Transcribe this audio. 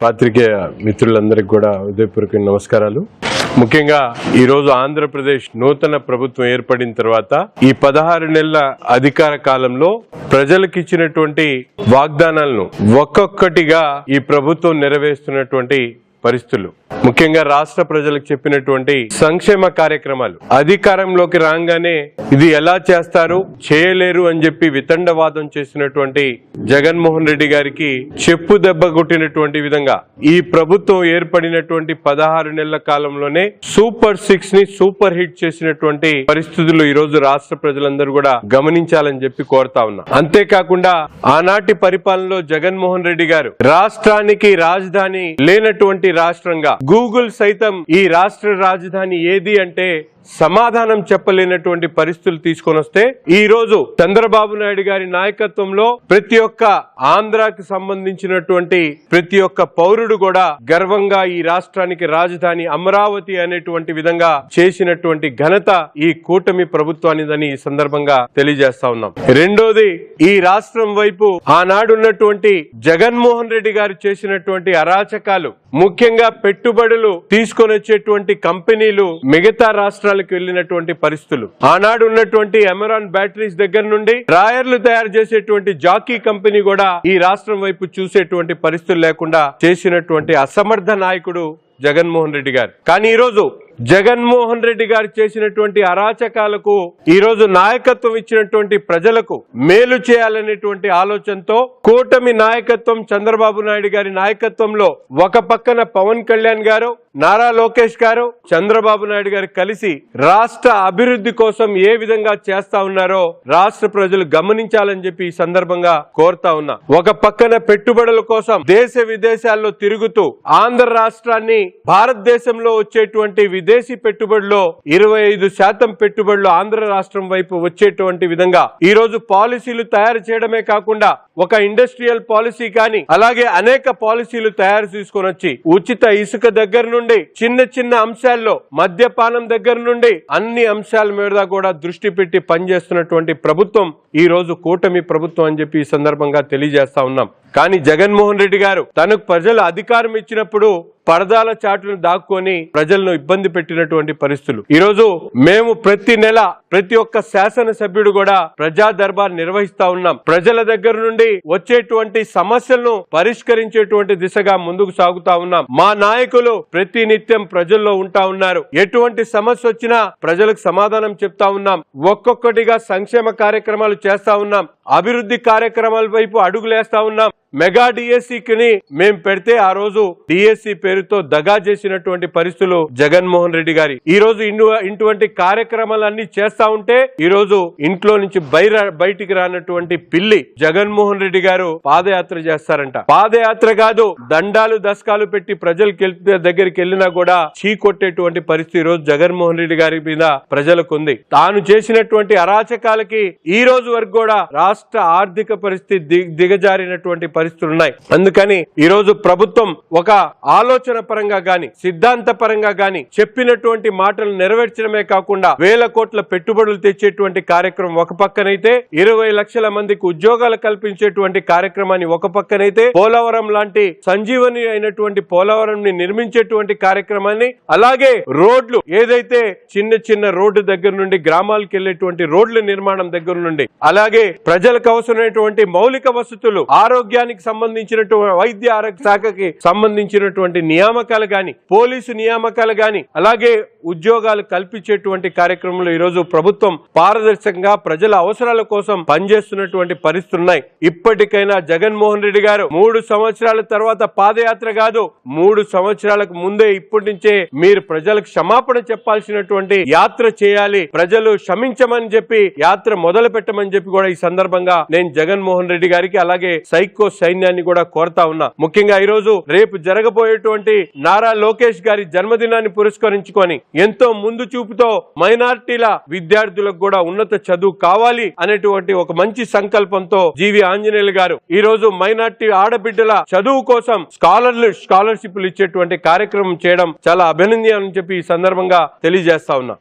పాత్రికేయ మిత్రులందరికీ కూడా ఉదయపూర్కి నమస్కారాలు. ముఖ్యంగా ఈరోజు ఆంధ్రప్రదేశ్ నూతన ప్రభుత్వం ఏర్పడిన తర్వాత ఈ పదహారు నెలల అధికార కాలంలో ప్రజలకిచ్చినటువంటి వాగ్దానాలను ఒక్కొక్కటిగా ఈ ప్రభుత్వం నెరవేరుస్తున్నటువంటి పరిస్థితులు. ముఖ్యంగా రాష్ట్ర ప్రజలకు చెప్పినటువంటి సంక్షేమ కార్యక్రమాలు. అధికారంలోకి రాగానే ఇది ఎలా చేస్తారు చేయలేరు అని చెప్పి వితండవాదం చేసినటువంటి జగన్మోహన్ రెడ్డి గారికి చెప్పు దెబ్బ కొట్టినటువంటి విధంగా ఈ ప్రభుత్వం ఏర్పడినటువంటి పదహారు నెలల కాలంలోనే సూపర్ సిక్స్ని సూపర్ హిట్ చేసినటువంటి పరిస్థితులు ఈ రోజు రాష్ట్ర ప్రజలందరూ కూడా గమనించాలని చెప్పి కోరుతా ఉన్నా. అంతేకాకుండా ఆనాటి పరిపాలనలో జగన్మోహన్ రెడ్డి గారు రాష్ట్రానికి రాజధాని లేనటువంటి రాష్ట్రంగా. గూగుల్ సైతం ఈ రాష్ట్ర రాజధాని ఏది అంటే సమాధానం చెప్పలేనటువంటి పరిస్థితులు తీసుకొని వస్తే ఈ రోజు చంద్రబాబు నాయుడు గారి నాయకత్వంలో ప్రతి ఒక్క ఆంధ్రాకి సంబంధించినటువంటి ప్రతి ఒక్క పౌరుడు కూడా గర్వంగా ఈ రాష్ట్రానికి రాజధాని అమరావతి అనేటువంటి విధంగా చేసినటువంటి ఘనత ఈ కూటమి ప్రభుత్వానిదని ఈ సందర్భంగా తెలియజేస్తా ఉన్నాం. రెండోది ఈ రాష్ట్రం వైపు ఆనాడున్నటువంటి జగన్మోహన్ రెడ్డి గారు చేసినటువంటి అరాచకాలు ముఖ్యంగా పెట్టుబడులు తీసుకొని వచ్చేటువంటి కంపెనీలు మిగతా రాష్ట్రాలకు వెళ్ళినటువంటి పరిస్థితులు. ఆనాడు ఉన్నటువంటి అమెరాన్ బ్యాటరీస్ దగ్గర నుండి డ్రాయర్లు తయారు చేసేటువంటి జాకీ కంపెనీ కూడా ఈ రాష్ట్రం వైపు చూసేటువంటి పరిస్థితులు లేకుండా చేసినటువంటి అసమర్థ నాయకుడు జగన్మోహన్ రెడ్డి గారు. కానీ ఈ రోజు జగన్మోహన్ రెడ్డి గారు చేసినటువంటి అరాచకాలకు ఈ రోజు నాయకత్వం ఇచ్చినటువంటి ప్రజలకు మేలు చేయాలనేటువంటి ఆలోచనతో కూటమి నాయకత్వం చంద్రబాబు నాయుడు గారి నాయకత్వంలో ఒక పక్కన పవన్ కళ్యాణ్ గారు నారా లోకేష్ గారు చంద్రబాబు నాయుడు గారు కలిసి రాష్ట్ర అభివృద్ధి కోసం ఏ విధంగా చేస్తా ఉన్నారో రాష్ట్ర ప్రజలు గమనించాలని చెప్పి ఈ సందర్భంగా కోరుతా ఉన్నా. ఒక పక్కన పెట్టుబడుల కోసం దేశ విదేశాల్లో తిరుగుతూ ఆంధ్ర రాష్ట్రాన్ని భారతదేశంలో వచ్చేటువంటి విదేశీ పెట్టుబడిలో ఇరవై ఐదు శాతం పెట్టుబడులు ఆంధ్ర రాష్ట్రం వైపు వచ్చేటువంటి విధంగా ఈ రోజు పాలసీలు తయారు చేయడమే కాకుండా ఒక ఇండస్ట్రియల్ పాలసీ కానీ అలాగే అనేక పాలసీలు తయారు చేసుకొని వచ్చి ఉచిత ఇసుక దగ్గర నుండి చిన్న చిన్న అంశాల్లో మద్యపానం దగ్గర నుండి అన్ని అంశాల మీద కూడా దృష్టి పెట్టి పనిచేస్తున్నటువంటి ప్రభుత్వం ఈ రోజు కూటమి ప్రభుత్వం అని చెప్పి ఈ సందర్భంగా తెలియజేస్తా ఉన్నాం. కానీ జగన్మోహన్ రెడ్డి గారు తనకు ప్రజలు అధికారం ఇచ్చినప్పుడు పరదాల చాటును దాక్కుని ప్రజలను ఇబ్బంది పెట్టినటువంటి పరిస్థితులు. ఈరోజు మేము ప్రతి నెల ప్రతి ఒక్క శాసనసభ్యుడు కూడా ప్రజా దర్బార్ నిర్వహిస్తా ఉన్నాం. ప్రజల దగ్గర నుండి వచ్చేటువంటి సమస్యలను పరిష్కరించేటువంటి దిశగా ముందుకు సాగుతా ఉన్నాం. మా నాయకులు ప్రతి నిత్యం ప్రజల్లో ఉంటా ఉన్నారు. ఎటువంటి సమస్య వచ్చినా ప్రజలకు సమాధానం చెప్తా ఉన్నాం. ఒక్కొక్కటిగా సంక్షేమ కార్యక్రమాలు చేస్తా ఉన్నాం. అభివృద్ధి కార్యక్రమాల వైపు అడుగులేస్తా ఉన్నాం. మెగా డిఎస్సిని మేం పెడితే ఆ రోజు డిఎస్సి పేరుతో దగా చేసినటువంటి పరిస్థితులు జగన్మోహన్ రెడ్డి గారి. ఈ రోజు ఇటువంటి కార్యక్రమాలన్నీ చేస్తా ఉంటే ఈ రోజు ఇంట్లో నుంచి బయట బయటికి రానటువంటి పిల్లి జగన్మోహన్ రెడ్డి గారు పాదయాత్ర చేస్తారంట. పాదయాత్ర కాదు దండాలు దశకాలు పెట్టి ప్రజలకు దగ్గరికి వెళ్ళినా కూడా చీ కొట్టేటువంటి పరిస్థితి ఈ రోజు జగన్మోహన్ రెడ్డి గారి మీద ప్రజలకు ఉంది తాను చేసినటువంటి అరాచకాలకి ఈ రోజు వరకు కూడా రాష్ట్ర ఆర్థిక పరిస్థితి దిగజారినటువంటి పరిస్థితులు ఉన్నాయి అందుకని ఈ రోజు ప్రభుత్వం ఒక ఆలోచన పరంగా గాని సిద్ధాంత పరంగా గాని చెప్పినటువంటి మాటలు నెరవేర్చడమే కాకుండా వేల కోట్ల పెట్టుబడులు తెచ్చేటువంటి కార్యక్రమం ఒక పక్కనైతే ఇరవై లక్షల మందికి ఉద్యోగాలు కల్పించేటువంటి కార్యక్రమాన్ని ఒక పక్కనైతే పోలవరం లాంటి సంజీవని అయినటువంటి పోలవరం ని నిర్మించేటువంటి కార్యక్రమాన్ని అలాగే రోడ్లు ఏదైతే చిన్న చిన్న రోడ్డు దగ్గర నుండి గ్రామాలకు వెళ్ళేటువంటి రోడ్ల నిర్మాణం దగ్గర నుండి అలాగే ప్రజలకు అవసరమైనటువంటి మౌలిక వసతులు ఆరోగ్యాన్ని ఆరోగ్యానికి సంబంధించినటువంటి వైద్య ఆరోగ్య శాఖకి సంబంధించినటువంటి నియామకాలు గాని పోలీసు నియామకాలు గాని అలాగే ఉద్యోగాలు కల్పించేటువంటి కార్యక్రమంలో ఈ రోజు ప్రభుత్వం పారదర్శకంగా ప్రజల అవసరాల కోసం పనిచేస్తున్నటువంటి పరిస్థితున్నాయి ఇప్పటికైనా జగన్మోహన్ రెడ్డి గారు మూడు సంవత్సరాల తర్వాత పాదయాత్ర కాదు మూడు సంవత్సరాలకు ముందే ఇప్పటి నుంచే మీరు ప్రజలకు క్షమాపణ చెప్పాల్సినటువంటి యాత్ర చేయాలి ప్రజలు క్షమించమని చెప్పి యాత్ర మొదలు పెట్టమని చెప్పి కూడా ఈ సందర్భంగా నేను జగన్మోహన్ రెడ్డి గారికి అలాగే సైకో సైన్యాన్ని కూడా కోరతా ఉన్నా. ముఖ్యంగా ఈ రోజు రేపు జరగబోయేటువంటి నారా లోకేష్ గారి జన్మదినాన్ని పురస్కరించుకొని ఎంతో ముందు చూపుతో మైనార్టీల విద్యార్థులకు కూడా ఉన్నత చదువు కావాలి అనేటువంటి ఒక మంచి సంకల్పంతో జీవి ఆంజనేయులు గారు ఈ రోజు మైనార్టీ ఆడబిడ్డల చదువు కోసం స్కాలర్లు స్కాలర్షిప్లు ఇచ్చేటువంటి కార్యక్రమం చేయడం చాలా అభినందనని చెప్పి ఈ సందర్భంగా తెలియజేస్తా ఉన్నా.